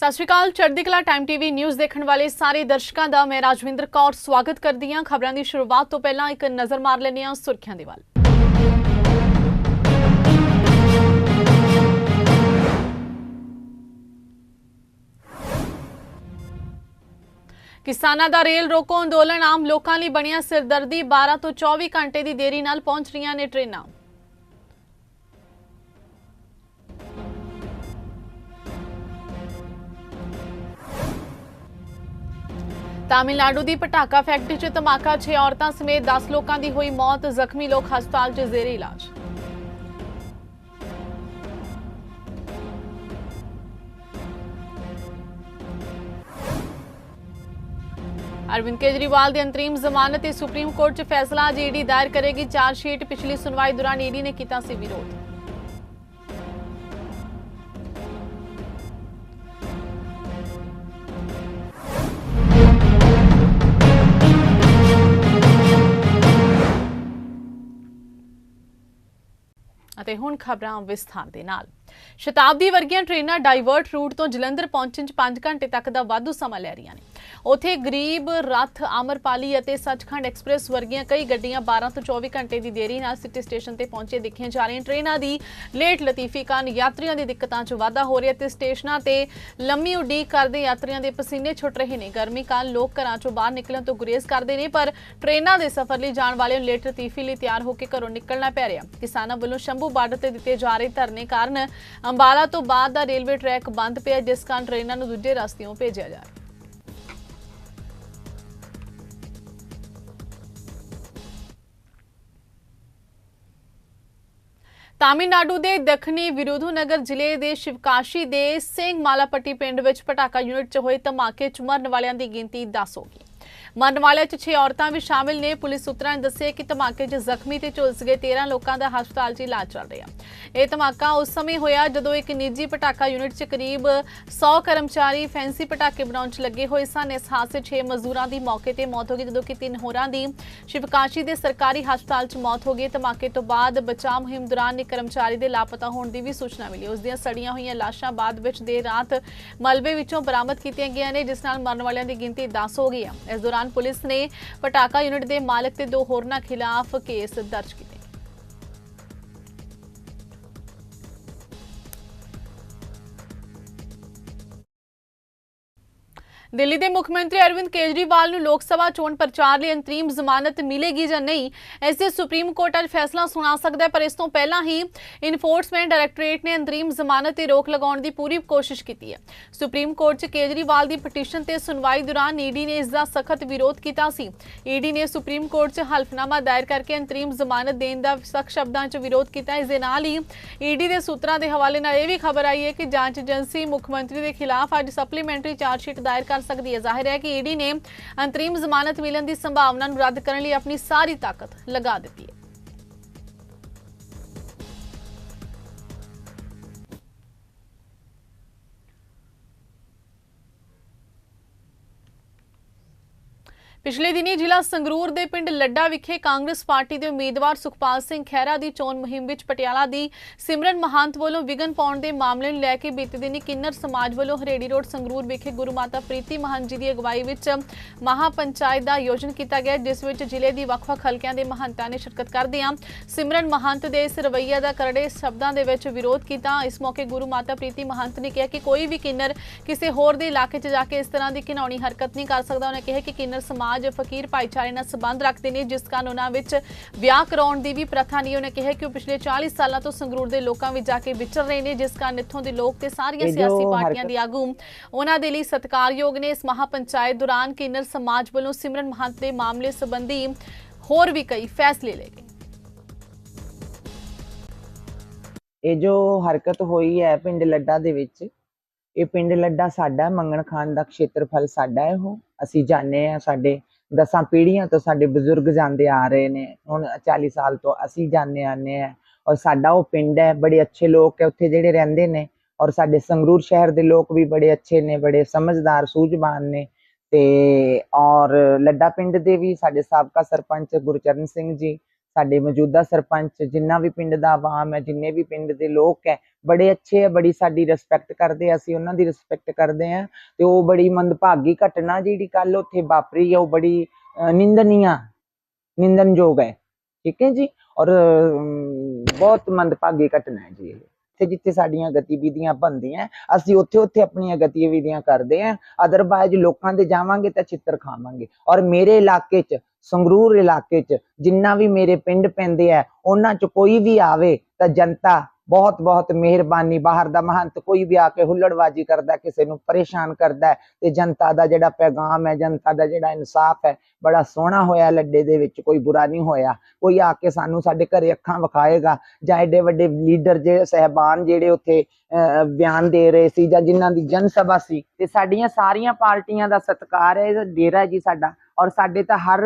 ਸਤਿ ਸ਼੍ਰੀ ਅਕਾਲ, ਚੜ੍ਹਦੀ ਕਲਾ ਟਾਈਮ ਟੀਵੀ ਨਿਊਜ਼ ਦੇਖਣ ਵਾਲੇ ਸਾਰੇ ਦਰਸ਼ਕਾਂ ਦਾ ਮੈਂ ਰਾਜਵਿੰਦਰ ਕੌਰ ਸਵਾਗਤ ਕਰਦੀ ਹਾਂ। ਖਬਰਾਂ ਦੀ ਸ਼ੁਰੂਆਤ ਤੋਂ ਪਹਿਲਾਂ ਇੱਕ ਨਜ਼ਰ ਮਾਰ ਲੈਂਦੇ ਹਾਂ ਸੁਰਖੀਆਂ ਦੇ ਵੱਲ। ਕਿਸਾਨਾਂ ਦਾ ਰੇਲ ਰੋਕੋ ਅੰਦੋਲਨ ਆਮ ਲੋਕਾਂ ਲਈ ਬਣਿਆ ਸਿਰਦਰਦੀ। 12 ਤੋਂ 24 ਘੰਟੇ ਦੀ ਦੇਰੀ ਨਾਲ ਪਹੁੰਚ ਰਹੀਆਂ ਨੇ ਟ੍ਰੇਨਾਂ। ਤਾਮਿਲਨਾਡੂ ਦੀ ਪਟਾਕਾ ਫੈਕਟਰੀ 'ਚ ਧਮਾਕਾ 6 ਔਰਤਾਂ ਸਮੇਤ 10 ਲੋਕਾਂ ਦੀ ਹੋਈ ਮੌਤ, ਜ਼ਖਮੀ ਲੋਕ ਹਸਪਤਾਲ 'ਚ ਜ਼ੇਰੇ ਇਲਾਜ। ਅਰਵਿੰਦ ਕੇਜਰੀਵਾਲ ਦੀ ਅੰਤਰੀਮ ਜ਼ਮਾਨਤ ਤੇ ਸੁਪਰੀਮ ਕੋਰਟ 'ਚ ਫੈਸਲਾ ਅੱਜ ਈਡੀ ਦਾਇਰ ਕਰੇਗੀ ਚਾਰਜ ਸ਼ੀਟ ਪਿਛਲੀ ਸੁਣਵਾਈ ਦੌਰਾਨ ਈਡੀ ਨੇ ਕੀਤਾ ਸੀ ਵਿਰੋਧ। ਅਤੇ ਹੁਣ ਖਬਰਾਂ ਵਿਸਥਾਰ ਦੇ ਨਾਲ। ਸ਼ਤਾਬਦੀ ਵਰਗੀਆਂ ਟ੍ਰੇਨਾਂ ਡਾਈਵਰਟ ਰੂਟ ਤੋਂ ਜਲੰਧਰ ਪਹੁੰਚਣ 'ਚ 5 ਘੰਟੇ ਤੱਕ ਦਾ ਵਾਧੂ ਸਮਾਂ ਲੈ ਰਹੀਆਂ ਨੇ। ਉੱਥੇ ਗਰੀਬ, ਰੱਥ, ਅਮਰਪਾਲੀ ਅਤੇ ਸੱਚਖੰਡ ਐਕਸਪ੍ਰੈਸ ਵਰਗੀਆਂ ਕਈ ਗੱਡੀਆਂ 12 ਤੋਂ 24 ਘੰਟੇ ਦੀ ਦੇਰੀ ਨਾਲ ਸਿਟੀ ਸਟੇਸ਼ਨ ਤੇ ਪਹੁੰਚੇ ਦੇਖੀਆਂ ਜਾ ਰਹੀਆਂ। ਟ੍ਰੇਨਾਂ ਦੀ ਲੇਟ ਲਤੀਫੀ ਕਾਰਨ ਯਾਤਰੀਆਂ ਦੀ ਦਿੱਕਤਾਂ 'ਚ ਵਾਧਾ ਹੋ ਰਿਹਾ ਤੇ ਸਟੇਸ਼ਨਾਂ ਤੇ ਲੰਮੀ ਉਡੀਕ ਕਰਦੇ ਯਾਤਰੀਆਂ ਦੇ ਪਸੀਨੇ ਛੁੱਟ ਰਹੇ ਨੇ। ਗਰਮੀ ਕਾਰਨ ਲੋਕ ਘਰਾਂ 'ਚੋਂ ਬਾਹਰ ਨਿਕਲਣ ਤੋਂ ਗੁਰੇਜ਼ ਕਰਦੇ ਨੇ, ਪਰ ਟ੍ਰੇਨਾਂ ਦੇ ਸਫ਼ਰ ਲਈ ਜਾਣ ਵਾਲਿਆਂ ਨੂੰ ਲੇਟ ਲਤੀਫੀ ਲਈ ਤਿਆਰ ਹੋ ਕੇ ਘਰੋਂ ਨਿਕਲਣਾ ਪੈ ਰਿਹਾ। ਕਿਸਾਨਾਂ ਵੱਲੋਂ ਸ਼ੰਭੂ ਬਾਰਡਰ ਤੇ ਦਿੱਤੇ ਜਾ ਰਹੇ ਧਰਨੇ ਕਾਰਨ ਅੰਬਾਲਾ ਤੋਂ ਬਾਅਦ ਦਾ ਰੇਲਵੇ ਟਰੈਕ ਬੰਦ ਪਿਆ, ਜਿਸ ਕਾਰਨ ਟ੍ਰੇਨਾਂ ਨੂੰ ਦੂਜੇ ਰਸਤਿਓਂ ਭੇਜਿਆ ਜਾ ਰਿਹਾ। ਤਾਮਿਲਨਾਡੂ ਦੇ ਦੱਖਣੀ ਵਿਰੁਧੁਨਗਰ ਜ਼ਿਲ੍ਹੇ ਦੇ ਸ਼ਿਵਕਾਸ਼ੀ ਦੇ ਸਿੰਘ ਮਾਲਾਪੱਟੀ ਪਿੰਡ ਵਿੱਚ ਪਟਾਕਾ ਯੂਨਿਟ 'ਚ ਹੋਏ ਧਮਾਕੇ 'ਚ ਮਰਨ ਵਾਲਿਆਂ ਦੀ ਗਿਣਤੀ 10 ਹੋ ਗਈ। ਮਰਨ ਵਾਲਿਆਂ 'ਚ 6 ਔਰਤਾਂ ਵੀ ਸ਼ਾਮਿਲ ਨੇ। ਪੁਲਿਸ ਸੂਤਰਾਂ ਨੇ ਦੱਸਿਆ ਕਿ ਧਮਾਕੇ 'ਚ ਜ਼ਖਮੀ ਤੇ ਝੁਲਸ ਗਏ 13 ਲੋਕਾਂ ਦਾ ਹਸਪਤਾਲ 'ਚ ਇਲਾਜ ਚੱਲ ਰਿਹਾ। ਇਹ ਧਮਾਕਾ ਉਸ ਸਮੇਂ ਹੋਇਆ ਜਦੋਂ ਇੱਕ ਨਿੱਜੀ ਪਟਾਕਾ ਯੂਨਿਟ 'ਚ ਕਰੀਬ 100 ਕਰਮਚਾਰੀ ਫੈਂਸੀ ਪਟਾਕੇ ਬਣਾਉਣ 'ਚ ਲੱਗੇ ਹੋਏ ਸਨ। ਇਸ ਹਾਦਸੇ 'ਚ 6 ਮਜ਼ਦੂਰਾਂ ਦੀ ਮੌਕੇ ਤੇ ਮੌਤ ਹੋ ਗਈ, ਜਦੋਂ ਕਿ ਤਿੰਨ ਹੋਰਾਂ ਦੀ ਸ਼ਿਵਕਾਸ਼ੀ ਦੇ ਸਰਕਾਰੀ ਹਸਪਤਾਲ 'ਚ ਮੌਤ ਹੋ ਗਈ। ਧਮਾਕੇ ਤੋਂ ਬਾਅਦ ਬਚਾਅ ਮੁਹਿੰਮ ਦੌਰਾਨ ਇੱਕ ਕਰਮਚਾਰੀ ਦੇ ਲਾਪਤਾ ਹੋਣ ਦੀ ਵੀ ਸੂਚਨਾ ਮਿਲੀ। ਉਸ ਦੀਆਂ ਸੜੀਆਂ ਹੋਈਆਂ ਲਾਸ਼ਾਂ ਬਾਅਦ ਵਿੱਚ ਦੇਰ ਰਾਤ ਮਲਬੇ ਵਿੱਚੋਂ ਬਰਾਮਦ ਕੀਤੀਆਂ ਗਈਆਂ ਨੇ, ਜਿਸ ਨਾਲ ਮਰਨ ਵਾਲਿਆਂ ਦੀ ਗਿਣਤੀ 10 ਹੋ ਗਈ ਹੈ। ਇਸ ਦੌਰਾਨ ਪੁਲਿਸ ਨੇ ਪਟਾਕਾ ਯੂਨਿਟ ਦੇ ਮਾਲਕ ਤੇ ਦੋ ਹੋਰਨਾਂ ਖਿਲਾਫ ਕੇਸ ਦਰਜ ਕੀਤੇ। ਦਿੱਲੀ ਦੇ ਮੁੱਖ ਮੰਤਰੀ ਅਰਵਿੰਦ ਕੇਜਰੀਵਾਲ ਨੂੰ ਲੋਕ ਸਭਾ ਚੋਣ ਪ੍ਰਚਾਰ ਲਈ ਅੰਤਰੀਮ ਜ਼ਮਾਨਤ ਮਿਲੇਗੀ ਜਾਂ ਨਹੀਂ, ਇਸ ਦੇ ਸੁਪਰੀਮ ਕੋਰਟ ਅੱਜ ਫੈਸਲਾ ਸੁਣਾ ਸਕਦਾ ਹੈ, ਪਰ ਇਸ ਤੋਂ ਪਹਿਲਾਂ ਹੀ ਇਨਫੋਰਸਮੈਂਟ ਡਾਇਰੈਕਟੋਰੇਟ ਨੇ ਅੰਤਰੀਮ ਜ਼ਮਾਨਤ ਤੇ ਰੋਕ ਲਗਾਉਣ ਦੀ ਪੂਰੀ ਕੋਸ਼ਿਸ਼ ਕੀਤੀ ਹੈ। ਸੁਪਰੀਮ ਕੋਰਟ 'ਚ ਕੇਜਰੀਵਾਲ ਦੀ ਪਟੀਸ਼ਨ ਤੇ ਸੁਣਵਾਈ ਦੌਰਾਨ ਈਡੀ ਨੇ ਇਸ ਦਾ ਸਖਤ ਵਿਰੋਧ ਕੀਤਾ ਸੀ। ਈਡੀ ਨੇ ਸੁਪਰੀਮ ਕੋਰਟ 'ਚ ਹਲਫਨਾਮਾ ਦਾਇਰ ਕਰਕੇ ਅੰਤਰੀਮ ਜ਼ਮਾਨਤ ਦੇਣ ਦਾ ਸਖਤ ਸ਼ਬਦਾਂ 'ਚ ਵਿਰੋਧ ਕੀਤਾ। ਇਸ ਦੇ ਨਾਲ ਹੀ ਈਡੀ ਦੇ ਸੂਤਰਾਂ ਦੇ ਹਵਾਲੇ ਨਾਲ ਇਹ ਵੀ ਖਬਰ ਆਈ ਹੈ ਕਿ ਜਾਂਚ ਏਜੰਸੀ ਮੁੱਖ ਮੰਤਰੀ ਦੇ ਖਿਲਾਫ ਅੱਜ ਸਪਲੀਮੈਂਟਰੀ ਚਾਰਜ ਸ਼ੀਟ ਦਾਇਰ ਕਰ ਸਕਦੀ ਹੈ। ਜ਼ਾਹਿਰ ਹੈ ਕਿ ਈਡੀ ਨੇ ਅੰਤਰੀਮ ਜ਼ਮਾਨਤ ਮਿਲਣ ਦੀ ਸੰਭਾਵਨਾ ਨੂੰ ਰੱਦ ਕਰਨ ਲਈ ਆਪਣੀ ਸਾਰੀ ਤਾਕਤ ਲਗਾ ਦਿੱਤੀ ਹੈ। ਪਿਛਲੇ ਦਿਨੀ ਜ਼ਿਲ੍ਹਾ ਸੰਗਰੂਰ ਦੇ ਪਿੰਡ ਲੱਡਾ ਵਿਖੇ ਕਾਂਗਰਸ ਪਾਰਟੀ ਦੇ ਉਮੀਦਵਾਰ ਸੁਖਪਾਲ ਸਿੰਘ ਖਹਿਰਾ ਦੀ ਚੋਣ ਮੁਹਿੰਮ ਵਿੱਚ ਪਟਿਆਲਾ ਦੀ ਸਿਮਰਨ ਮਹੰਤ ਵੱਲੋਂ ਵਿਗਨ ਪਾਉਣ ਦੇ ਮਾਮਲੇ ਨੂੰ ਲੈ ਕੇ ਬੀਤੇ ਦਿਨੀ ਕਿੰਨਰ ਸਮਾਜ ਵੱਲੋਂ ਹਰੇੜੀ ਰੋਡ ਸੰਗਰੂਰ ਵਿਖੇ ਗੁਰੂ ਮਾਤਾ ਪ੍ਰੀਤੀ ਮਹੰਤ ਜੀ ਦੀ ਅਗਵਾਈ ਵਿੱਚ ਮਹਾ ਪੰਚਾਇਤ ਦਾ ਆਯੋਜਨ ਕੀਤਾ ਗਿਆ, ਜਿਸ ਵਿੱਚ ਜ਼ਿਲ੍ਹੇ ਦੀ ਵੱਖ-ਵੱਖ ਹਲਕਿਆਂ ਦੇ ਮਹੰਤਾਂ ਨੇ ਸ਼ਿਰਕਤ ਕਰਦਿਆਂ ਸਿਮਰਨ ਮਹੰਤ ਦੇ ਇਸ ਰਵੱਈਆ ਦਾ ਕਰੜੇ ਸ਼ਬਦਾਂ ਦੇ ਵਿੱਚ ਵਿਰੋਧ ਕੀਤਾ। ਇਸ ਮੌਕੇ ਗੁਰੂ ਮਾਤਾ ਪ੍ਰੀਤੀ ਮਹੰਤ ਨੇ ਕਿਹਾ ਕਿ ਕੋਈ ਵੀ ਕਿੰਨਰ ਕਿਸੇ ਹੋਰ ਦੇ ਇਲਾਕੇ 'ਚ ਜਾ ਕੇ ਇਸ ਤਰ੍ਹਾਂ ਦੀ ਘਿਨਾਉਣੀ ਹਰਕਤ ਨਹੀਂ ਕਰ ਸਕਦਾ। ਉਹਨੇ ਕਿਹਾ ਕਿ ਕਿੰਨਰ ਸਮਾਜ ਫਕੀਰ ਭਾਈਚਾਰੇ ਨਾਲ ਸੰਬੰਧ ਰੱਖਦੇ ਨੇ ਜਿਸ ਕਾਰਨ ਉਹਨਾਂ ਵਿੱਚ ਵਿਆਹ ਕਰਾਉਣ ਦੀ ਵੀ ਪ੍ਰਥਾ ਨਹੀਂ। ਉਹਨੇ ਕਿਹਾ ਕਿ ਉਹ ਪਿਛਲੇ 40 ਸਾਲਾਂ ਤੋਂ ਸੰਗਰੂਰ ਦੇ ਲੋਕਾਂ ਵਿੱਚ ਜਾ ਕੇ ਵਿਚਰ ਰਹੇ ਨੇ ਜਿਸ ਕਾਰਨ ਇੱਥੋਂ ਦੇ ਲੋਕ ਤੇ ਸਾਰੀਆਂ ਸਿਆਸੀ ਪਾਰਟੀਆਂ ਦੀ ਆਗੂ ਉਹਨਾਂ ਦੇ ਲਈ ਸਤਿਕਾਰਯੋਗ ਨੇ। ਇਸ ਮਹਾ ਪੰਚਾਇਤ ਦੌਰਾਨ ਕਿੰਨਰ ਸਮਾਜ ਵੱਲੋਂ ਸਿਮਰਨ ਮਹੰਤ ਦੇ ਮਾਮਲੇ ਸੰਬੰਧੀ ਹੋਰ ਵੀ ਕਈ ਫੈਸਲੇ ਲਏ ਗਏ। ਇਹ ਜੋ ਹਰਕਤ ਹੋਈ ਹੈ ਪਿੰਡ ਲੱਡਾ ਦੇ ਵਿੱਚ ਇਹ ਪਿੰਡ ਲੱਡਾ ਸਾਡਾ ਮੰਗਣ ਖਾਨ ਦਾ ਖੇਤਰਫਲ ਸਾਡਾ ਹੈ ਉਹ। ਅਸੀਂ ਜਾਣਦੇ ਆ ਸਾਡੇ ਦਸਾਂ ਪੀੜ੍ਹੀਆਂ ਤੋਂ ਸਾਡੇ ਬਜ਼ੁਰਗ ਜਾਂਦੇ ਆ ਰਹੇ ਨੇ। ਹੁਣ 40 ਸਾਲ ਤੋਂ ਅਸੀਂ ਜਾਂਦੇ ਆਨੇ ਆ ਔਰ ਸਾਡਾ ਉਹ ਪਿੰਡ ਹੈ, ਬੜੇ ਅੱਛੇ ਲੋਕ ਹੈ, ਉੱਥੇ ਜਿਹੜੇ ਰਹਿੰਦੇ ਨੇ ਔਰ ਸਾਡੇ ਸੰਗਰੂਰ ਸ਼ਹਿਰ ਦੇ ਲੋਕ ਵੀ ਬੜੇ ਅੱਛੇ ਨੇ, ਬੜੇ ਸਮਝਦਾਰ, ਸੂਝਵਾਨ ਨੇ ਤੇ ਔਰ ਲੱਡਾ ਪਿੰਡ ਦੇ ਵੀ ਸਾਡੇ ਸਾਬਕਾ ਸਰਪੰਚ ਗੁਰਚਰਨ ਸਿੰਘ ਜੀ ਸਾਡੇ ਮੌਜੂਦਾ ਸਰਪੰਚ ਜਿੰਨਾ ਵੀ ਪਿੰਡ ਦਾ ਆਵਾਮ ਹੈ ਜਿੰਨੇ ਵੀ ਪਿੰਡ ਦੇ ਲੋਕ ਹੈ ਬੜੇ ਅੱਛੇ ਹੈ ਬੜੀ ਸਾਡੀ ਰਿਸਪੈਕਟ ਕਰਦੇ ਆ ਅਸੀਂ ਉਹਨਾਂ ਦੀ ਰਿਸਪੈਕਟ ਕਰਦੇ ਆ ਤੇ ਉਹ ਬੜੀ ਮੰਦਭਾਗੀ ਘਟਨਾ ਜਿਹੜੀ ਕੱਲ ਉੱਥੇ ਵਾਪਰੀ ਹੈ ਉਹ ਬੜੀ ਅਹ, ਨਿੰਦਨਯੋਗ ਹੈ ਠੀਕ ਹੈ ਜੀ? ਔਰ ਬਹੁਤ ਮੰਦਭਾਗੀ ਘਟਨਾ ਹੈ ਜੀ ਇਹ। ਜਿੱਥੇ ਜਿੱਥੇ ਸਾਡੀਆਂ ਗਤੀਵਿਧੀਆਂ ਬਣਦੀਆਂ ਅਸੀਂ ਉੱਥੇ ਉੱਥੇ ਆਪਣੀਆਂ ਗਤੀਵਿਧੀਆਂ ਕਰਦੇ ਆ ਅਦਰਵਾਇਜ਼ ਲੋਕਾਂ ਦੇ ਜਾਵਾਂਗੇ ਤਾਂ ਚਿੱਤਰ ਖਾਵਾਂਗੇ। ਔਰ ਮੇਰੇ ਇਲਾਕੇ 'ਚ ਸੰਗਰੂਰ ਇਲਾਕੇ 'ਚ ਜਿੰਨਾ ਵੀ ਮੇਰੇ ਪਿੰਡ ਪੈਂਦੇ ਆ ਉਹਨਾਂ 'ਚ ਕੋਈ ਵੀ ਆਵੇ ਤਾਂ ਜਨਤਾ ਬਹੁਤ ਬਹੁਤ ਮਿਹਰਬਾਨੀ। ਬਾਹਰ ਦਾ ਮਹੰਤ ਕੋਈ ਵੀ ਆ ਕੇ ਹੁੱਲੜਬਾਜੀ ਕਰਦਾ ਕਿਸੇ ਨੂੰ ਪਰੇਸ਼ਾਨ ਕਰਦਾ ਤੇ ਜਨਤਾ ਦਾ ਜਿਹੜਾ ਪੈਗਾਮ ਹੈ ਜਨਤਾ ਦਾ ਜਿਹੜਾ ਇਨਸਾਫ ਹੈ ਬੜਾ ਸੋਹਣਾ ਹੋਇਆ ਲੱਡੇ ਦੇ ਵਿੱਚ ਕੋਈ ਬੁਰਾ ਨਹੀਂ ਹੋਇਆ। ਕੋਈ ਆ ਕੇ ਸਾਨੂੰ ਸਾਡੇ ਘਰੇ ਅੱਖਾਂ ਵਿਖਾਏਗਾ ਜਾਂ ਐਡੇ ਵੱਡੇ ਲੀਡਰ ਜੇ ਸਹਿਬਾਨ ਜਿਹੜੇ ਉੱਥੇ ਅਹ, ਬਿਆਨ ਦੇ ਰਹੇ ਸੀ ਜਾਂ ਜਿਨ੍ਹਾਂ ਦੀ ਜਨ ਸਭਾ ਸੀ ਤੇ ਸਾਡੀਆਂ ਸਾਰੀਆਂ ਪਾਰਟੀਆਂ ਦਾ ਸਤਿਕਾਰ ਹੈ ਇਹ ਡੇਰਾ ਜੀ ਸਾਡਾ। ਔਰ ਸਾਡੇ ਤਾਂ ਹਰ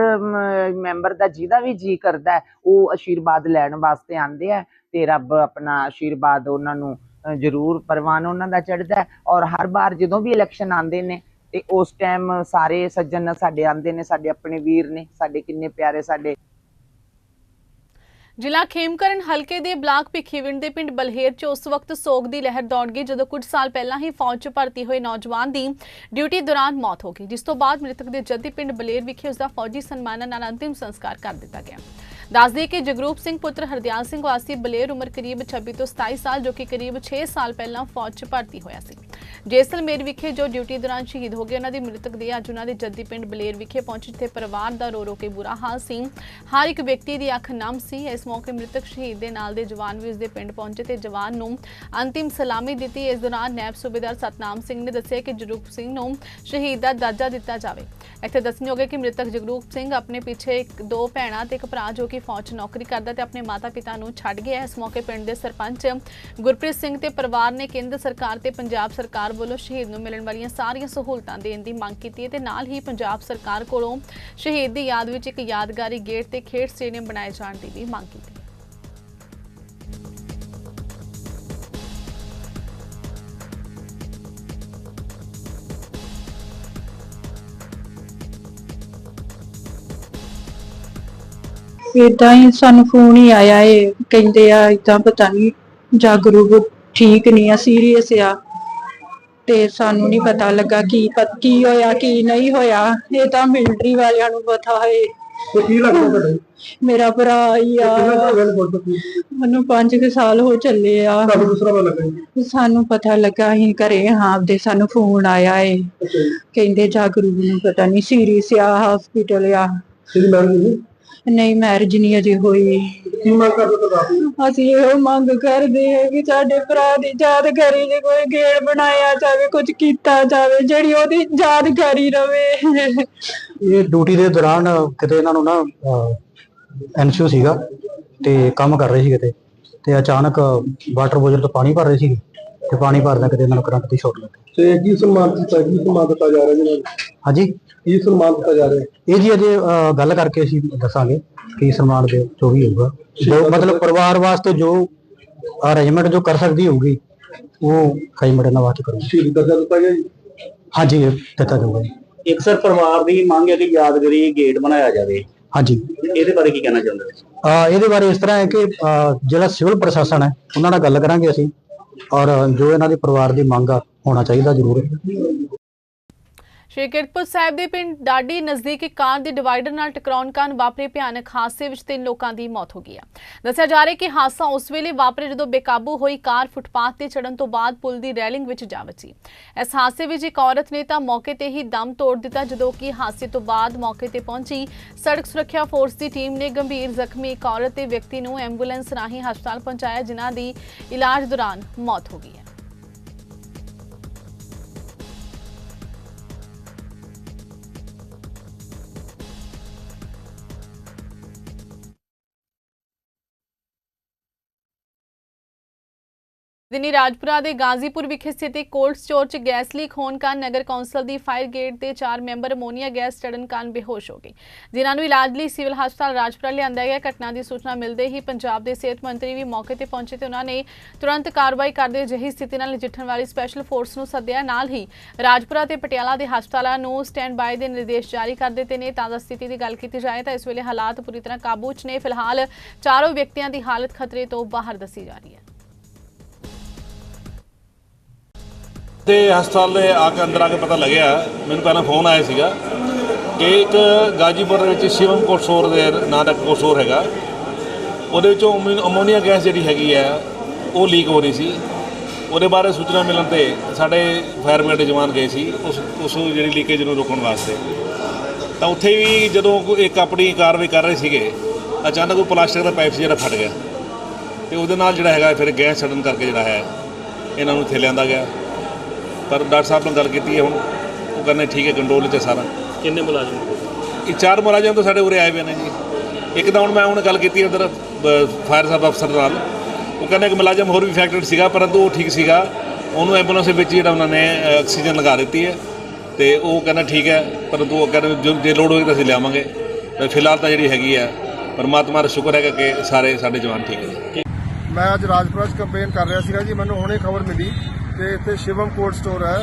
ਮੈਂਬਰ ਦਾ ਜਿਹਦਾ ਵੀ ਜੀ ਕਰਦਾ ਉਹ ਆਸ਼ੀਰਵਾਦ ਲੈਣ ਵਾਸਤੇ ਆਂਦੇ ਆ ਤੇ ਰੱਬ ਆਪਣਾ ਆਸ਼ੀਰਵਾਦ ਉਹਨਾਂ ਨੂੰ ਜ਼ਰੂਰ ਪਰਵਾਨ ਉਹਨਾਂ ਦਾ ਚੜਦਾ ਔਰ ਹਰ ਵਾਰ ਜਦੋਂ ਵੀ ਇਲੈਕਸ਼ਨ ਆਉਂਦੇ ਨੇ ਤੇ ਉਸ ਟਾਈਮ ਸਾਰੇ ਸੱਜਣ ਸਾਡੇ ਆਂਦੇ ਨੇ, ਸਾਡੇ ਆਪਣੇ ਵੀਰ ਨੇ, ਸਾਡੇ ਕਿੰਨੇ ਪਿਆਰੇ ਸਾਡੇ ਜ਼ਿਲ੍ਹਾ ਖੇਮਕਰਨ ਹਲਕੇ ਦੇ ਬਲਾਕ ਭਿੱਖੀਵਿੰਡ ਦੇ ਪਿੰਡ ਬਲਹੇਰ 'ਚ ਉਸ ਵਕਤ ਸੋਗ ਦੀ ਲਹਿਰ ਦੌੜ ਗਈ, ਜਦੋਂ ਕੁਝ ਸਾਲ ਪਹਿਲਾਂ ਹੀ ਫੌਜ 'ਚ ਭਰਤੀ ਹੋਏ ਨੌਜਵਾਨ ਦੀ ਡਿਊਟੀ ਦੌਰਾਨ ਮੌਤ ਹੋ ਗਈ, ਜਿਸ ਤੋਂ ਬਾਅਦ ਮ੍ਰਿਤਕ ਦੇ ਜੱਦੀ ਪਿੰਡ ਬਲੇਰ ਵਿਖੇ ਉਸ ਦਾ ਫੌਜੀ ਸਨਮਾਨਾਂ ਨਾਲ ਅੰਤਿਮ ਸੰਸਕਾਰ ਕਰ ਦਿੱਤਾ ਗਿਆ। ਦੱਸਦੇ ਕਿ ਜਗਰੂਪ ਸਿੰਘ ਪੁੱਤਰ ਹਰਦਿਆਲ ਸਿੰਘ ਵਾਸੀ ਬਲੇਰ ਉਮਰ ਕਰੀਬ 26 ਤੋਂ 27 ਸਾਲ, ਜੋ ਕਿ ਕਰੀਬ 6 ਸਾਲ ਪਹਿਲਾਂ ਫੌਜ 'ਚ ਭਰਤੀ ਹੋਇਆ ਸੀ। ਜੇਸਲਮੇਰ ਵਿਖੇ ਜੋ ਡਿਊਟੀ ਦੌਰਾਨ ਸ਼ਹੀਦ ਹੋ ਗਏ, ਉਹਨਾਂ ਦੀ ਮ੍ਰਿਤਕ ਦੇ ਅੱਜ ਉਹਨਾਂ ਦੇ ਜੱਦੀ ਪਿੰਡ ਬਲੇਰ ਵਿਖੇ ਪਹੁੰਚੇ, ਜਿੱਥੇ ਪਰਿਵਾਰ ਦਾ ਰੋ ਰੋ ਕੇ ਬੁਰਾ ਹਾਲ ਸੀ। ਹਰ ਇੱਕ ਵਿਅਕਤੀ ਦੀ ਅੱਖ ਨਮ ਸੀ। ਇਸ ਮੌਕੇ ਮ੍ਰਿਤਕ ਸ਼ਹੀਦ ਦੇ ਨਾਲ ਦੇ ਜਵਾਨ ਵੀ ਉਸ ਦੇ ਪਿੰਡ ਪਹੁੰਚੇ ਤੇ ਜਵਾਨ ਨੂੰ ਅੰਤਿਮ ਸਲਾਮੀ ਦਿੱਤੀ। ਇਸ ਦੌਰਾਨ ਨੈਬ ਸੂਬੇਦਾਰ ਸਤਨਾਮ ਸਿੰਘ ਨੇ ਦੱਸਿਆ ਕਿ ਜਗਰੂਪ ਸਿੰਘ ਨੂੰ ਸ਼ਹੀਦ ਦਾ ਦਰਜਾ ਦਿੱਤਾ ਜਾਵੇ। ਇੱਥੇ ਦੱਸਣਯੋਗ ਹੈ ਕਿ ਮ੍ਰਿਤਕ ਜਗਰੂਪ ਸਿੰਘ ਆਪਣੇ ਪਿੱਛੇ ਇੱਕ, ਦੋ ਭੈਣਾਂ ਤੇ ਇੱਕ ਭਰਾ ਜੋ ਕਿ ਫੌਜ 'ਚ ਨੌਕਰੀ ਕਰਦਾ ਤੇ ਆਪਣੇ ਮਾਤਾ-ਪਿਤਾ ਨੂੰ ਛੱਡ ਗਿਆ। ਇਸ ਮੌਕੇ ਪਿੰਡ ਦੇ ਸਰਪੰਚ ਗੁਰਪ੍ਰੀਤ ਸਿੰਘ ਤੇ ਪਰਿਵਾਰ ਨੇ ਕੇਂਦਰ ਸਰਕਾਰ ਤੇ ਪੰਜਾਬ ਸਰਕਾਰ ਵੱਲੋਂ ਸ਼ਹੀਦ ਨੂੰ ਮਿਲਣ ਵਾਲੀਆਂ ਸਾਰੀਆਂ ਸਹੂਲਤਾਂ ਦੇਣ ਦੀ ਮੰਗ ਕੀਤੀ ਹੈ ਤੇ ਨਾਲ ਹੀ ਪੰਜਾਬ ਸਰਕਾਰ ਕੋਲੋਂ ਸ਼ਹੀਦ ਦੀ ਯਾਦ ਵਿੱਚ ਇੱਕ ਯਾਦਗਾਰੀ ਗੇਟ ਤੇ ਖੇਡ ਸਟੇਡੀਅਮ ਬਣਾਏ ਜਾਣ ਦੀ ਵੀ ਮੰਗ ਕੀਤੀ। ਇਦਾਂ ਹੀ ਸਾਨੂੰ ਫੋਨ ਹੀ ਆਇਆ ਏ ਕਹਿੰਦੇ ਆ ਇਦਾਂ ਪਤਾ ਨਹੀਂ ਜਾਗਰੂਕ ਠੀਕ ਨਹੀਂ ਆ ਸੀਰੀਅਸ ਆ। ਤੇ ਸਾਨੂੰ ਨਹੀਂ ਪਤਾ ਲੱਗਾ ਕੀ ਪਤ ਕੀ ਹੋਇਆ ਕੀ ਨਹੀਂ ਹੋਇਆ। ਇਹ ਤਾਂ ਮਿਲਟਰੀ ਵਾਲਿਆਂ ਨੂੰ ਪਤਾ ਹੈ ਤੇ ਕੀ ਲੱਗਦਾ ਤੁਹਾਡਾ? ਮੇਰਾ ਭਰਾ ਹੀ ਆ। ਕਿੰਨਾ ਬੋਲ ਤੁਸੀਂ ਮੈਨੂੰ 5 ਸਾਲ ਹੋ ਚੱਲੇ ਆ। ਤੁਹਾਨੂੰ ਦੂਸਰਾ ਪਤਾ ਲੱਗਾ ਜੀ? ਸਾਨੂੰ ਪਤਾ ਲੱਗਾ ਅਸੀਂ ਘਰੇ ਹਾਂ ਆਪਦੇ ਸਾਨੂੰ ਫੋਨ ਆਇਆ ਏ। ਅੱਛਾ ਜੀ। ਕਹਿੰਦੇ ਜਾਗਰੂਕ ਨੂੰ ਪਤਾ ਨਹੀਂ ਸੀਰੀਅਸ ਆ ਹਸਪੀਟਲ ਆ। ਕਿਹਦੀ ਮੈਰਿਜ ਨਹੀਂ ਨਹੀਂ ਮੈਰਿਜ ਨਹੀਂ ਅਜੇ ਹੋਈ। ਕਰਦੇ ਅਸੀਂ ਇਹੋ ਮੰਗ ਕਰਦੇ ਹਾਂ ਕਿ ਸਾਡੇ ਭਰਾ ਦੀ ਯਾਦਗਾਰੀ ਲਈ ਕੋਈ ਗੇੜ ਬਣਾਇਆ ਜਾਵੇ ਕੁਝ ਕੀਤਾ ਜਾਵੇ ਜਿਹੜੀ ਉਹਦੀ ਯਾਦਗਾਰੀ ਰਵੇ। ਇਹ ਡਿਊਟੀ ਦੇ ਦੌਰਾਨ ਕਿਤੇ ਇਹਨਾਂ ਨੂੰ ਨਾ ਐਨਸੀਓ ਸੀਗਾ ਤੇ ਕੰਮ ਕਰ ਰਹੇ ਸੀ ਕਿਤੇ ਤੇ ਅਚਾਨਕ ਵਾਟਰ ਬੋਜਰ ਤੋਂ ਪਾਣੀ ਭਰ ਰਹੇ ਸੀ ਤੇ ਪਾਣੀ ਭਰਦਾ ਕਿਤੇ ਇਹਨਾਂ ਨੂੰ ਕਰੰਟ ਦੀ ਸ਼ਾਰਟ ਲੱਗੀ। ਤੇ ਕੀ ਸਨਮਾਨ ਕੀਤਾ ਕੀ ਸਨਮਾਨ ਦਿੱਤਾ ਜਾ ਰਿਹਾ ਜੀ? ਹਾਂਜੀ? ਕੀ ਸਨਮਾਨ ਦਿੱਤਾ ਜਾ ਰਿਹਾ ਇਹ ਜੀ ਅਜੇ ਅਹ, ਗੱਲ ਕਰਕੇ ਅਸੀਂ ਦੱਸਾਂਗੇ ਕੀ ਸਨਮਾਨ ਦੇ ਜੋ ਵੀ ਹੋਊਗਾ। ਜੋ ਮਤਲਬ ਪਰਿਵਾਰ ਵਾਸਤੇ ਜੋ ਅਰੇਂਜਮੈਂਟ ਜੋ ਕਰ ਸਕਦੀ ਹੋਊਗੀ ਉਹ ਕਈ ਮੜੇ ਨਾਲ ਵਾਸਤੇ ਕਰੂਗੀ। ਸ਼ਹੀਦ ਦਰਜਾ ਦਿੱਤਾ ਗਿਆ ਜੀ? ਹਾਂਜੀ ਇਹ ਦਿੱਤਾ ਜਾਊਗਾ ਜੀ। ਇੱਕ ਸਰ ਪਰਿਵਾਰ ਦੀ ਮੰਗ ਹੈ ਕਿ ਯਾਦਗਾਰੀ ਗੇਟ ਬਣਾਇਆ ਜਾਵੇ। ਹਾਂਜੀ। ਇਹਦੇ ਬਾਰੇ ਕੀ ਕਹਿਣਾ ਚਾਹੁੰਦੇ ਹੋ? ਅਹ ਇਹਦੇ ਬਾਰੇ ਇਸ ਤਰ੍ਹਾਂ ਹੈ ਕਿ ਅਹ ਜਿਹੜਾ ਸਿਵਲ ਪ੍ਰਸ਼ਾਸਨ ਹੈ ਉਹਨਾਂ ਨਾਲ ਗੱਲ ਕਰਾਂਗੇ ਅਸੀਂ। ਔਰ ਜੋ ਇਹਨਾਂ ਦੇ ਪਰਿਵਾਰ ਦੀ ਮੰਗ ਆ ਹੋਣਾ ਚਾਹੀਦਾ ਜ਼ਰੂਰ। ਸ਼੍ਰੀ ਕਿਰਤਪੁਰ ਸਾਹਿਬ ਦੇ ਪਿੰਡ ਡਾਡੀ ਨਜ਼ਦੀਕ ਇੱਕ ਕਾਰ ਦੇ ਡਿਵਾਈਡਰ ਨਾਲ ਟਕਰਾਉਣ ਕਾਰਨ ਵਾਪਰੇ ਭਿਆਨਕ ਹਾਦਸੇ ਵਿੱਚ ਤਿੰਨ ਲੋਕਾਂ ਦੀ ਮੌਤ ਹੋ ਗਈ ਹੈ ਦੱਸਿਆ ਜਾ ਰਿਹਾ ਕਿ ਹਾਦਸਾ ਉਸ ਵੇਲੇ ਵਾਪਰੇ ਜਦੋਂ ਬੇਕਾਬੂ ਹੋਈ ਕਾਰ ਫੁੱਟਪਾਥ ਤੇ ਚੜਨ ਤੋਂ ਬਾਅਦ ਪੁਲ ਦੀ ਰੈਲਿੰਗ ਵਿੱਚ ਜਾ ਵੱਜੀ। ਇਸ ਹਾਦਸੇ ਵਿੱਚ ਇੱਕ ਔਰਤ ਨੇ ਤਾਂ ਮੌਕੇ ਤੇ ਹੀ ਦਮ ਤੋੜ ਦਿੱਤਾ, ਜਦੋਂ ਕਿ ਹਾਦਸੇ ਤੋਂ ਬਾਅਦ ਮੌਕੇ ਤੇ ਪਹੁੰਚੀ ਸੜਕ ਸੁਰੱਖਿਆ ਫੋਰਸ ਦੀ ਟੀਮ ਨੇ ਗੰਭੀਰ ਜ਼ਖਮੀ ਇੱਕ ਔਰਤ ਤੇ ਵਿਅਕਤੀ ਨੂੰ ਐਂਬੂਲੈਂਸ ਰਾਹੀਂ ਹਸਪਤਾਲ ਪਹੁੰਚਾਇਆ, ਜਿਨ੍ਹਾਂ ਦੀ ਇਲਾਜ ਦੌਰਾਨ ਮੌਤ ਹੋ ਗਈ ਹੈ। ਦਿਨੀ ਰਾਜਪੁਰਾ ਦੇ ਗਾਜ਼ੀਪੁਰ ਵਿਖੇ ਸਥਿਤ ਇੱਕ ਕੋਲਡ ਸਟੋਰ 'ਚ ਗੈਸ ਲੀਕ ਹੋਣ ਕਾਰਨ ਨਗਰ ਕੌਂਸਲ ਦੀ ਫਾਇਰ ਗੇਟ ਦੇ ਚਾਰ ਮੈਂਬਰ ਅਮੋਨੀਆ ਗੈਸ ਚੜਨ ਕਾਰਨ ਬੇਹੋਸ਼ ਹੋ ਗਏ। ਜਿਨ੍ਹਾਂ ਨੂੰ ਇਲਾਜ ਲਈ ਸਿਵਲ ਹਸਪਤਾਲ ਰਾਜਪੁਰਾ ਲਿਆਂਦਾ ਗਿਆ। ਘਟਨਾ ਦੀ ਸੂਚਨਾ ਮਿਲਦੇ ਹੀ ਪੰਜਾਬ ਦੇ ਸਿਹਤ ਮੰਤਰੀ ਵੀ ਮੌਕੇ ਤੇ ਪਹੁੰਚੇ ਤੇ ਉਹਨਾਂ ਨੇ ਤੁਰੰਤ ਕਾਰਵਾਈ ਕਰਦੇ ਅਜਿਹੀ ਸਥਿਤੀ ਨਾਲ ਨਜਿੱਠਣ ਵਾਲੀ ਸਪੈਸ਼ਲ ਫੋਰਸ ਨੂੰ ਸੱਦਿਆ। ਨਾਲ ਹੀ ਰਾਜਪੁਰਾ ਤੇ ਪਟਿਆਲਾ ਦੇ ਹਸਪਤਾਲਾਂ ਨੂੰ ਸਟੈਂਡ ਬਾਈ ਦੇ ਨਿਰਦੇਸ਼ ਜਾਰੀ ਕਰ ਦਿੱਤੇ ਨੇ। ਤਾਜ਼ਾ ਸਥਿਤੀ ਦੀ ਗੱਲ ਕੀਤੀ ਜਾਏ ਤਾਂ ਇਸ ਵੇਲੇ ਹਾਲਾਤ ਪੂਰੀ ਤਰ੍ਹਾਂ ਕਾਬੂ 'ਚ ਨੇ। ਫਿਲਹਾਲ ਚਾਰੋਂ ਵਿਅਕਤੀਆਂ ਦੀ ਹਾਲਤ ਖਤਰੇ ਤੋਂ ਬਾਹਰ ਦੱਸੀ ਜਾ ਰਹੀ ਹੈ। ਤੇ ਹਸਪਤਾਲ ਦੇ ਆ ਕੇ ਅੰਦਰ ਆ ਕੇ ਪਤਾ ਲੱਗਿਆ, ਮੈਨੂੰ ਪਹਿਲਾਂ ਫੋਨ ਆਇਆ ਸੀਗਾ ਕਿ ਇੱਕ ਗਾਜੀਪੁਰ ਦੇ ਵਿੱਚ ਸ਼ਿਵਮ ਕੋਟਸੋਰ ਦੇ ਨਾਂ ਦਾ ਕੋਟਸੋਰ ਹੈਗਾ। ਉਹਦੇ ਵਿੱਚੋਂ ਅਮੋ- ਅਮੋਨੀਆ ਗੈਸ ਜਿਹੜੀ ਹੈਗੀ ਹੈ ਉਹ ਲੀਕ ਹੋ ਰਹੀ ਸੀ। ਉਹਦੇ ਬਾਰੇ ਸੂਚਨਾ ਮਿਲਣ ਤੇ ਸਾਡੇ ਫਾਇਰ ਬ੍ਰਿਗੇਡ ਦੇ ਜਵਾਨ ਗਏ ਸੀ, ਉਸ ਉਸ ਜਿਹੜੀ ਲੀਕੇਜ ਨੂੰ ਰੋਕਣ ਵਾਸਤੇ। ਤਾਂ ਉੱਥੇ ਵੀ ਜਦੋਂ ਕੋਈ ਇੱਕ ਆਪਣੀ ਕਾਰਵਾਈ ਕਰ ਰਹੇ ਸੀਗੇ, ਅਚਾਨਕ ਉਹ ਪਲਾਸਟਿਕ ਦਾ ਪਾਈਪ ਜਿਹੜਾ ਫਟ ਗਿਆ। ਤੇ ਉਹਦੇ ਨਾਲ ਜਿਹੜਾ ਹੈਗਾ, ਫਿਰ ਗੈਸ ਛੱਡਣ ਕਰਕੇ ਜਿਹੜਾ ਹੈ, ਇਹਨਾਂ ਨੂੰ ਇੱਥੇ ਲਿਆਂਦਾ ਗਿਆ। ਪਰ ਡਾਕਟਰ ਸਾਹਿਬ ਨਾਲ ਗੱਲ ਕੀਤੀ ਹੈ ਹੁਣ। ਉਹ ਕਹਿੰਦੇ ਠੀਕ ਹੈ ਕੰਟਰੋਲ 'ਚ ਹੈ ਸਾਰਾ। ਕਿੰਨੇ ਮੁਲਾਜ਼ਮ? ਇਹ ਚਾਰ ਮੁਲਾਜ਼ਮ ਤਾਂ ਸਾਡੇ ਉਰੇ ਆਏ ਹੋਏ ਨੇ ਜੀ। ਇੱਕ ਤਾਂ ਹੁਣ ਮੈਂ ਹੁਣ ਗੱਲ ਕੀਤੀ ਉਧਰ ਫਾਇਰ ਸਾਹਿਬ ਅਫਸਰ ਨਾਲ। ਉਹ ਕਹਿੰਦੇ ਕਿ ਮੁਲਾਜ਼ਮ ਹੋਰ ਵੀ ਇਫੈਕਟਡ ਸੀਗਾ ਪਰੰਤੂ ਉਹ ਠੀਕ ਸੀਗਾ। ਉਹਨੂੰ ਐਂਬੂਲੈਂਸ ਦੇ ਵਿੱਚ ਜਿਹੜਾ ਉਹਨਾਂ ਨੇ ਆਕਸੀਜਨ ਲਗਾ ਦਿੱਤੀ ਹੈ। ਤੇ ਉਹ ਕਹਿੰਦਾ ਠੀਕ ਹੈ ਪਰੰਤੂ ਉਹ ਕਹਿੰਦੇ ਜੋ ਜੇ ਲੋੜ ਹੋਈ ਤਾਂ ਅਸੀਂ ਲਿਆਵਾਂਗੇ। ਤੇ ਫਿਲਹਾਲ ਤਾਂ ਜਿਹੜੀ ਹੈਗੀ ਹੈ ਪਰਮਾਤਮਾ ਦਾ ਸ਼ੁਕਰ ਹੈਗਾ ਕਿ ਸਾਰੇ ਸਾਡੇ ਜਵਾਨ ਠੀਕ ਨੇ। ਮੈਂ ਅੱਜ ਰਾਜਪੁਰਾ 'ਚ ਕੰਪੇਨ ਕਰ ਰਿਹਾ ਸੀਗਾ ਜੀ ਮੈਨੂੰ ਹੁਣੇ ਖਬਰ ਮਿਲੀ। ਕਿ ਇੱਥੇ ਸ਼ਿਵਮ ਕੋਲਡ ਸਟੋਰ ਹੈ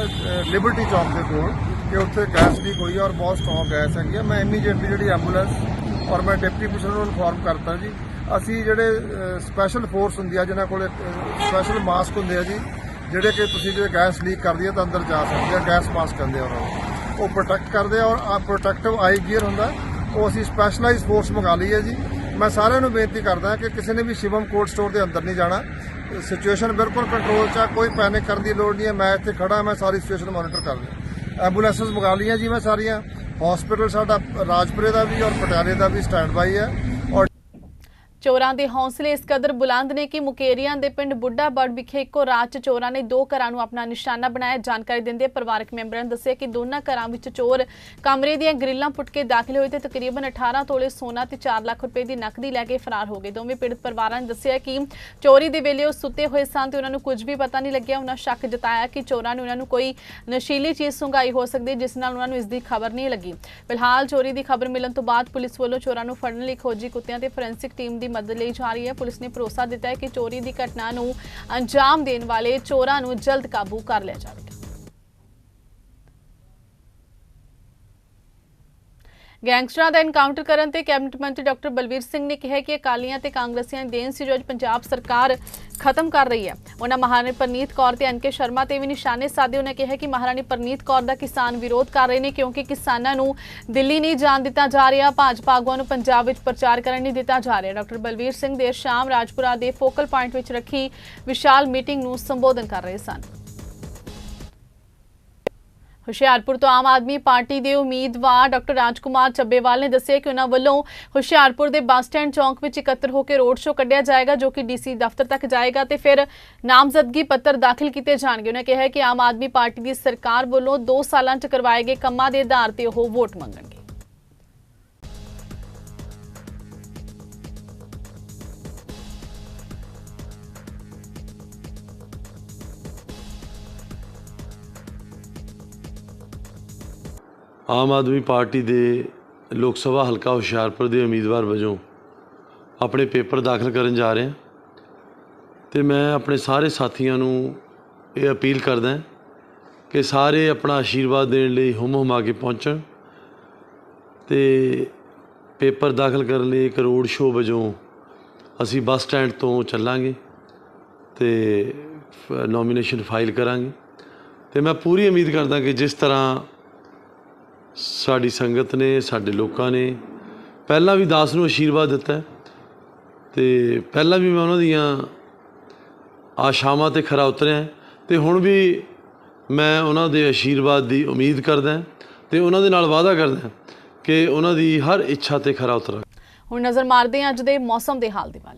ਲਿਬਰਟੀ ਚੌਕ ਦੇ ਕੋਲ ਕਿ ਉੱਥੇ ਗੈਸ ਲੀਕ ਹੋਈ ਹੈ ਔਰ ਬਹੁਤ ਸਟਰੋਂਗ ਗੈਸ ਹੈਗੀ ਹੈ ਮੈਂ ਇਮੀਡੀਏਟਲੀ ਜਿਹੜੀ ਐਂਬੂਲੈਂਸ ਔਰ ਮੈਂ ਡਿਪਟੀ ਕਮਿਸ਼ਨਰ ਨੂੰ ਇਨਫੋਰਮ ਕਰਤਾ ਜੀ। ਅਸੀਂ ਜਿਹੜੇ ਸਪੈਸ਼ਲ ਫੋਰਸ ਹੁੰਦੀ ਆ, ਜਿਨ੍ਹਾਂ ਕੋਲ ਸਪੈਸ਼ਲ ਮਾਸਕ ਹੁੰਦੇ ਆ ਜੀ, ਜਿਹੜੇ ਕਿ ਤੁਸੀਂ ਜੇ ਗੈਸ ਲੀਕ ਕਰਦੀ ਹੈ ਤਾਂ ਅੰਦਰ ਜਾ ਸਕਦੇ ਆ ਗੈਸ ਮਾਸਕ ਕਹਿੰਦੇ ਆ ਉਹਨਾਂ ਨੂੰ। ਉਹ ਪ੍ਰੋਟੈਕਟ ਕਰਦੇ ਆ ਔਰ ਪ੍ਰੋਟੈਕਟਿਵ ਆਈ ਗੀਅਰ ਹੁੰਦਾ, ਉਹ ਅਸੀਂ ਸਪੈਸ਼ਲਾਈਜ਼ ਫੋਰਸ ਮੰਗਾ ਲਈ ਹੈ ਜੀ। ਮੈਂ ਸਾਰਿਆਂ ਨੂੰ ਬੇਨਤੀ ਕਰਦਾ ਕਿ ਕਿਸੇ ਨੇ ਵੀ ਸ਼ਿਵਮ ਕੋਲਡ ਸਟੋਰ ਦੇ ਅੰਦਰ ਨਹੀਂ ਜਾਣਾ ਸਿਚੁਏਸ਼ਨ ਬਿਲਕੁਲ ਕੰਟਰੋਲ 'ਚ ਆ, ਕੋਈ ਪੈਨਿਕ ਕਰਨ ਦੀ ਲੋੜ ਨਹੀਂ ਹੈ। ਮੈਂ ਇੱਥੇ ਖੜਾ ਮੈਂ ਸਾਰੀ ਸਿਚੁਏਸ਼ਨ ਮੋਨੀਟਰ ਕਰ ਰਿਹਾ। ਐਂਬੂਲੈਂਸਸ ਮੰਗਾ ਲਈਆਂ ਜੀ ਮੈਂ ਸਾਰੀਆਂ। ਹਸਪੀਟਲ ਸਾਡਾ ਰਾਜਪੁਰੇ ਦਾ ਵੀ ਔਰ ਪਟਿਆਲੇ ਦਾ ਵੀ ਸਟੈਂਡ ਬਾਈ ਹੈ। ਚੋਰਾਂ ਦੇ ਹੌਸਲੇ ਇਸ ਕਦਰ ਬੁਲੰਦ ਨੇ ਕਿ ਮੁਕੇਰੀਆਂ ਦੇ ਪਿੰਡ ਬੁੱਢਾ ਬੜ ਵਿਖੇ ਇੱਕੋ ਰਾਤ 'ਚ ਚੋਰਾਂ ਨੇ ਦੋ ਘਰਾਂ ਨੂੰ ਆਪਣਾ ਨਿਸ਼ਾਨਾ ਬਣਾਇਆ। ਜਾਣਕਾਰੀ ਦਿੰਦੇ ਪਰਿਵਾਰਕ ਮੈਂਬਰਾਂ ਨੇ ਦੱਸਿਆ ਕਿ ਦੋਨਾਂ ਘਰਾਂ ਵਿੱਚ ਚੋਰ ਕਮਰੇ ਦੀਆਂ ਗ੍ਰਿਲਾਂ ਪੁੱਟ ਕੇ ਦਾਖਲ ਹੋਏ ਤੇ ਤਕਰੀਬਨ 18 ਤੋਲੇ ਸੋਨਾ ਤੇ 4 ਲੱਖ ਰੁਪਏ ਦੀ ਨਕਦੀ ਲੈ ਕੇ ਫਰਾਰ ਹੋ ਗਏ। ਦੋਵੇਂ ਪੀੜਤ ਪਰਿਵਾਰਾਂ ਨੇ ਦੱਸਿਆ ਕਿ ਚੋਰੀ ਦੇ ਵੇਲੇ ਉਹ ਸੁੱਤੇ ਹੋਏ ਸਨ ਤੇ ਉਹਨਾਂ ਨੂੰ ਕੁਝ ਵੀ ਪਤਾ ਨਹੀਂ ਲੱਗਿਆ। ਉਹਨਾਂ ਸ਼ੱਕ ਜਤਾਇਆ ਕਿ ਚੋਰਾਂ ਨੇ ਉਹਨਾਂ ਨੂੰ ਕੋਈ ਨਸ਼ੀਲੀ ਚੀਜ਼ ਸੁੰਘਾਈ ਹੋ ਸਕਦੀ, ਜਿਸ ਨਾਲ ਉਹਨਾਂ ਨੂੰ ਇਸ ਦੀ ਖਬਰ ਨਹੀਂ ਲੱਗੀ। ਫਿਲਹਾਲ ਚੋਰੀ ਦੀ ਖਬਰ ਮਿਲਣ ਤੋਂ ਬਾਅਦ ਪੁਲਿਸ ਵੱਲੋਂ ਚੋਰਾਂ ਨੂੰ ਫੜਨ ਲਈ ਖੋਜੀ ਕੁੱਤਿਆਂ ਤੇ ਫੋਰੈਂਸਿਕ ਟੀਮ ਦੀ ਮਦਦ ਲਈ ਜਾ ਰਹੀ ਹੈ। ਪੁਲਿਸ ਨੇ ਭਰੋਸਾ ਦਿੱਤਾ ਹੈ ਕਿ ਚੋਰੀ ਦੀ ਘਟਨਾ ਨੂੰ ਅੰਜਾਮ ਦੇਣ ਵਾਲੇ ਚੋਰਾਂ ਨੂੰ ਜਲਦ ਕਾਬੂ ਕਰ ਲਿਆ ਜਾਵੇਗਾ। ਗੈਂਗਸਟਰਾਂ ਦਾ ਐਨਕਾਊਂਟਰ ਕਰਨ ਤੇ ਕੈਬਨਿਟ ਮੰਤਰੀ ਡਾਕਟਰ ਬਲਵੀਰ ਸਿੰਘ ਨੇ ਕਿਹਾ ਕਿ ਅਕਾਲੀਆਂ ਤੇ ਕਾਂਗਰਸੀਆਂ ਦੀ ਦੇਣ ਸੀ ਜੋ ਅੱਜ ਪੰਜਾਬ ਸਰਕਾਰ ਖਤਮ ਕਰ ਰਹੀ ਹੈ। ਉਹਨਾਂ ਮਹਾਰਾਣੀ ਪਰਨੀਤ ਕੌਰ ਤੇ ਅਨਕੇ ਸ਼ਰਮਾ ਤੇ ਵੀ ਨਿਸ਼ਾਨੇ ਸਾਧੇ। ਉਹਨਾਂ ਕਿਹਾ ਕਿ ਮਹਾਰਾਣੀ ਪਰਨੀਤ ਕੌਰ ਦਾ ਕਿਸਾਨ ਵਿਰੋਧ ਕਰ ਰਹੇ ਨੇ ਕਿਉਂਕਿ ਕਿਸਾਨਾਂ ਨੂੰ ਦਿੱਲੀ ਨਹੀਂ ਜਾਣ ਦਿੱਤਾ ਜਾ ਰਿਹਾ, ਭਾਜਪਾ ਆਗੂਆਂ ਨੂੰ ਪੰਜਾਬ ਵਿੱਚ ਪ੍ਰਚਾਰ ਕਰਨ ਨਹੀਂ ਦਿੱਤਾ ਜਾ ਰਿਹਾ। ਡਾਕਟਰ ਬਲਵੀਰ ਸਿੰਘ ਦੇਰ ਸ਼ਾਮ ਰਾਜਪੁਰਾ ਦੇ ਫੋਕਲ ਪੁਆਇੰਟ ਵਿੱਚ ਰੱਖੀ ਵਿਸ਼ਾਲ ਮੀਟਿੰਗ ਨੂੰ ਸੰਬੋਧਨ ਕਰ ਰਹੇ ਸਨ। ਹੁਸ਼ਿਆਰਪੁਰ ਤੋਂ ਆਮ ਆਦਮੀ ਪਾਰਟੀ ਦੇ ਉਮੀਦਵਾਰ ਡਾਕਟਰ ਰਾਜਕੁਮਾਰ ਚੱਬੇਵਾਲ ਨੇ ਦੱਸਿਆ ਕਿ ਉਹਨਾਂ ਵੱਲੋਂ ਹੁਸ਼ਿਆਰਪੁਰ ਦੇ ਬੱਸ ਸਟੈਂਡ ਚੌਂਕ ਵਿੱਚ ਇਕੱਤਰ ਹੋ ਕੇ ਰੋਡ ਸ਼ੋਅ ਕੱਢਿਆ ਜਾਏਗਾ, ਜੋ ਕਿ ਡੀਸੀ ਦਫ਼ਤਰ ਤੱਕ ਜਾਏਗਾ ਤੇ ਫਿਰ ਨਾਮਜ਼ਦਗੀ ਪੱਤਰ ਦਾਖਲ ਕੀਤੇ ਜਾਣਗੇ। ਉਹਨਾਂ ਕਿਹਾ ਕਿ ਆਮ ਆਦਮੀ ਪਾਰਟੀ ਦੀ ਸਰਕਾਰ ਵੱਲੋਂ 2 ਸਾਲਾਂ 'ਚ ਕਰਵਾਏ ਗਏ ਕੰਮਾਂ ਦੇ ਆਧਾਰ ਤੇ ਉਹ ਵੋਟ ਮੰਗਣਗੇ। ਆਮ ਆਦਮੀ ਪਾਰਟੀ ਦੇ ਲੋਕ ਸਭਾ ਹਲਕਾ ਹੁਸ਼ਿਆਰਪੁਰ ਦੇ ਉਮੀਦਵਾਰ ਵਜੋਂ ਆਪਣੇ ਪੇਪਰ ਦਾਖਲ ਕਰਨ ਜਾ ਰਹੇ ਹਾਂ ਤੇ ਮੈਂ ਆਪਣੇ ਸਾਰੇ ਸਾਥੀਆਂ ਨੂੰ ਇਹ ਅਪੀਲ ਕਰਦਾ ਕਿ ਸਾਰੇ ਆਪਣਾ ਆਸ਼ੀਰਵਾਦ ਦੇਣ ਲਈ ਹੁਮ ਹੁਮਾ ਕੇ ਪਹੁੰਚਣ ਤੇ ਪੇਪਰ ਦਾਖਲ ਕਰਨ ਲਈ ਇੱਕ ਰੋਡ ਸ਼ੋਅ ਵਜੋਂ ਅਸੀਂ ਬੱਸ ਸਟੈਂਡ ਤੋਂ ਚੱਲਾਂਗੇ ਤੇ ਨੋਮੀਨੇਸ਼ਨ ਫਾਈਲ ਕਰਾਂਗੇ ਤੇ ਮੈਂ ਪੂਰੀ ਉਮੀਦ ਕਰਦਾ ਕਿ ਜਿਸ ਤਰ੍ਹਾਂ ਸਾਡੀ ਸੰਗਤ ਨੇ, ਸਾਡੇ ਲੋਕਾਂ ਨੇ। ਪਹਿਲਾਂ ਵੀ ਦਾਸ ਨੂੰ ਆਸ਼ੀਰਵਾਦ ਦਿੱਤਾ ਹੈ ਤੇ ਪਹਿਲਾਂ ਵੀ ਮੈਂ ਉਹਨਾਂ ਦੀਆਂ ਆਸ਼ਾਵਾਂ ਤੇ ਖਰਾ ਉਤਰਿਆ ਤੇ ਹੁਣ ਵੀ ਮੈਂ ਉਹਨਾਂ ਦੇ ਆਸ਼ੀਰਵਾਦ ਦੀ ਉਮੀਦ ਕਰਦਾ ਤੇ ਉਹਨਾਂ ਦੇ ਨਾਲ ਵਾਅਦਾ ਕਰਦਾ ਕਿ ਉਹਨਾਂ ਦੀ ਹਰ ਇੱਛਾ ਤੇ ਖਰਾ ਉਤਰਾਂ। ਹੁਣ ਨਜ਼ਰ ਮਾਰਦੇ ਹਾਂ ਅੱਜ ਦੇ ਮੌਸਮ ਦੇ ਹਾਲ ਦੇ ਵੱਲ।